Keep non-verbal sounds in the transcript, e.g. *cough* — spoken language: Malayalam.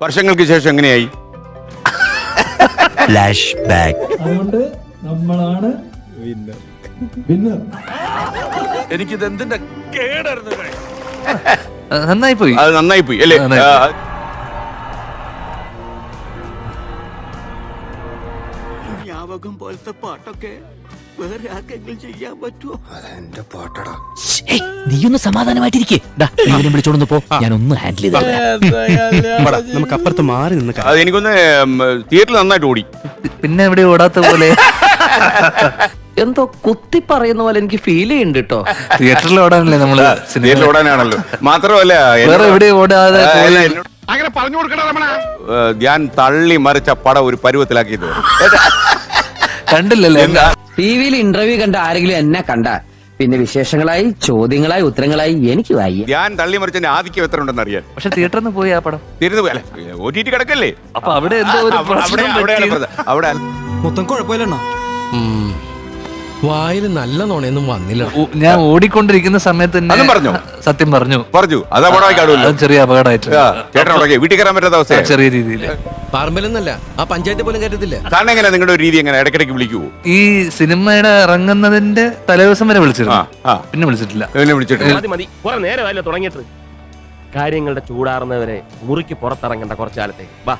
വർഷങ്ങൾക്ക് ശേഷം എങ്ങനെയായി? ഫ്ലാഷ് ബാക്ക് അതുകൊണ്ട് നമ്മളാണ് വിന്നർ. എനിക്കിത് എന്തിന്റെ കേടായിരുന്നു നന്നായി പോയി അത് നന്നായി പോയി അല്ലേ ഞാവകം പോലത്തെ പാട്ടൊക്കെ വേറെ ആർക്കെങ്കിലും ചെയ്യാൻ പറ്റുമോ നീയൊന്ന് സമാധാനമായിട്ടിരിക്കേ. ഇവനെ വിളിച്ചോണ്ട് പോ ഞാൻ ഒന്ന് ഹാൻഡിൽ ചെയ്തോളാം നമുക്ക് അപ്പുറത്ത് മാറി നിന്ന് എനിക്കൊന്ന് തിയേറ്ററിൽ നന്നായിട്ട് ഓടി. പിന്നെ എവിടെ ഓടാത്ത പോലെ? *laughs* എന്തോ കുത്തി പറയുന്ന പോലെ എനിക്ക് ഫീൽ ചെയ്യുന്നുണ്ട് കേട്ടോ തിയേറ്ററിൽ ഓടാനല്ലേ നമ്മൾ സിനിമയിൽ തിയേറ്ററിൽ ഓടാനാണല്ലോ. മാത്രമല്ല വേറെ എവിടെ ഓടാതെ അങ്ങനെ പറഞ്ഞു ഞാൻ തള്ളി മറിച്ച പടം ഒരു പരുവത്തിലാക്കിയത്. കണ്ടില്ലല്ലേ? ടി വിയിൽ ഇന്റർവ്യൂ കണ്ട ആരെങ്കിലും എന്നെ കണ്ട. പിന്നെ വിശേഷങ്ങളായി ചോദ്യങ്ങളായി ഉത്തരങ്ങളായി എനിക്ക് വായി ഞാൻ തള്ളി മറിച്ച് ആധിക്യം എത്ര ഉണ്ടെന്ന് അറിയാൻ. പക്ഷെ തിയേറ്ററിൽ നിന്ന് പോയി ആ പടം. തിരുന്നു പോയല്ലേ ഒ ടി ടി കിടക്കല്ലേ? അപ്പൊ അവിടെ എന്തോ ഒരു അവിടെ- അവിടെ പ്രശ്നം അവിടെയാണ് പ്രശ്നം. അവിടെ മൊത്തം കുഴപ്പമില്ലണ്ണ വായിൽ നല്ല നുണയൊന്നും വന്നില്ല. ഓ- ഞാൻ ഓടിക്കൊണ്ടിരിക്കുന്ന സമയത്ത് പറഞ്ഞു അതും പറഞ്ഞോ? സത്യം പറഞ്ഞു. പറഞ്ഞു. അത് അപകടമായി കാണുമല്ലോ. അത് ചെറിയ അപകടമായിട്ട്. ആ, ചേട്ടൻ ഉടക്കി വീട്ടിൽ കയറാൻ പറ്റാത്ത അവസ്ഥ ചെറിയ രീതിയിൽ. പറമ്പിലെന്നല്ല ആ പഞ്ചായത്ത് പോലും കരുതില്ല കാരണം എങ്ങനെ നിങ്ങളുടെ ഒരു രീതി എങ്ങനെ? ഇടയ്ക്കിടയ്ക്ക് വിളിക്കുവോ? ഈ സിനിമയുടെ ഇറങ്ങുന്നതിന്റെ തലേദിവസം വരെ വിളിച്ചിരുന്നു. ആ. പിന്നെ വിളിച്ചിട്ടില്ല. എന്നെ വിളിച്ചിട്ട് മതി മതി. കുറെ നേരമല്ലോ തുടങ്ങിയിട്ട്. കാര്യങ്ങളുടെ ചൂടാറുന്നവരെ മുറിക്ക് പുറത്തിറങ്ങേണ്ട കുറച്ചു കാലത്തേക്ക്. വാ.